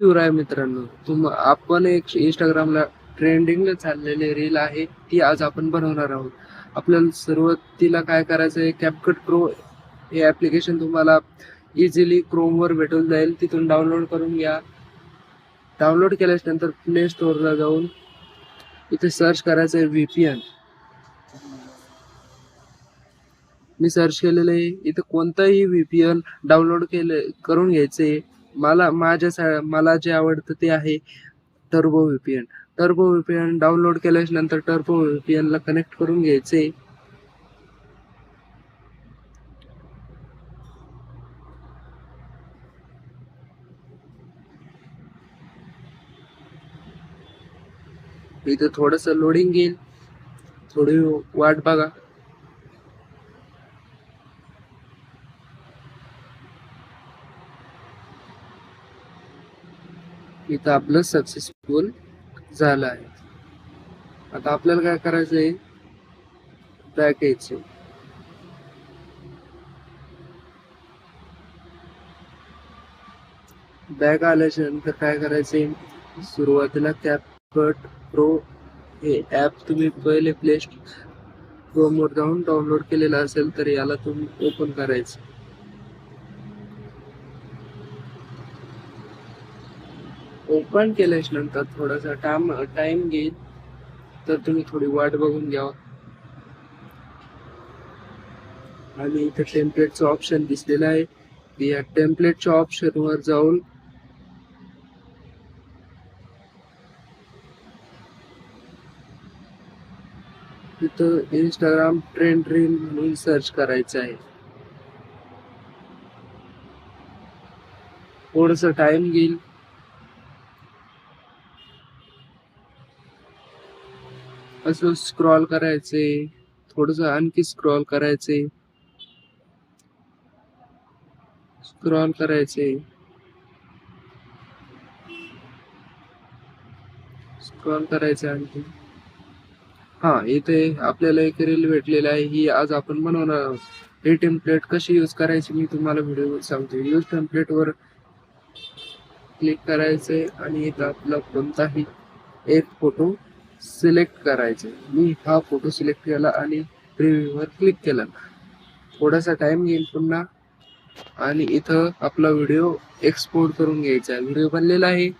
शिवराय मित्रांनो. तुम आपण एक इंस्टाग्रामला ट्रेंडिंगला चाललेले रील आहे ती आज आपण बनवणार आहोत. आपल्याला सुरुवातीला काय करायचं आहे कॅपकट प्रो हे ॲप्लिकेशन तुम्हाला इझिली क्रोमवर भेटून जाईल. तिथून डाउनलोड करून घ्या. डाउनलोड केल्यानंतर प्ले स्टोअरला जाऊन इथे सर्च करायचं आहे व्ही पी एन मी सर्च केलेलं आहे. इथं कोणताही व्ही पी एन डाउनलोड केले करून घ्यायचे मला माझ्या मला जे आवडतं ते आहे turbo VPN turbo VPN download केल्याच्यानंतर टर्बो व्हीपीएन ला कनेक्ट करून घ्यायचे. इथं थोडस लोडिंग घेईल. थोडी वाट बघा. इथं आपलं सक्सेसफुल झालं आहे. आता आपल्याला काय करायचं आहे? बॅक यायचं बॅक आल्याच्यानंतर काय करायचे सुरुवातीला कॅपकट प्रो हे ॲप तुम्ही पहिले प्ले क्रोमवर जाऊन डाउनलोड केलेलं असेल तर याला तुम्ही ओपन करायचं. ओपन केल्याच्यानंतर थोडासा टाइम टाइम घेईल तर तुम्ही थोडी वाट बघून घ्या. आणि इथे टेम्पलेटचं ऑप्शन दिसलेलं आहे. या टेम्पलेटच्या ऑप्शनवर जाऊन तिथं इंस्टाग्राम ट्रेंड रील म्हणून सर्च करायचं आहे. थोडस टाइम घेईल असं स्क्रॉल करायचे थोडस आणखी स्क्रॉल करायचे. स्क्रॉल करायचे. स्क्रॉल करायचे आणखी. हा इथे आपल्याला एक रील भेटलेला आहे. ही आज आपण बनवणार आहोत. हे टेम्पलेट कशी यूज करायची मी तुम्हाला व्हिडिओ सांगतो यूज टेम्पलेट वर क्लिक करायचे आणि इथं आपला कोणताही एक फोटो सिलेक्ट करायचे. मी हा फोटो सिलेक्ट केला आणि प्रिव्ह्यूवर क्लिक केला. थोडासा टाइम घेईल पुन्हा. आणि इथं आपला व्हिडिओ एक्सपोर्ट करून घ्यायचा आहे. व्हिडिओ बनलेला आहे.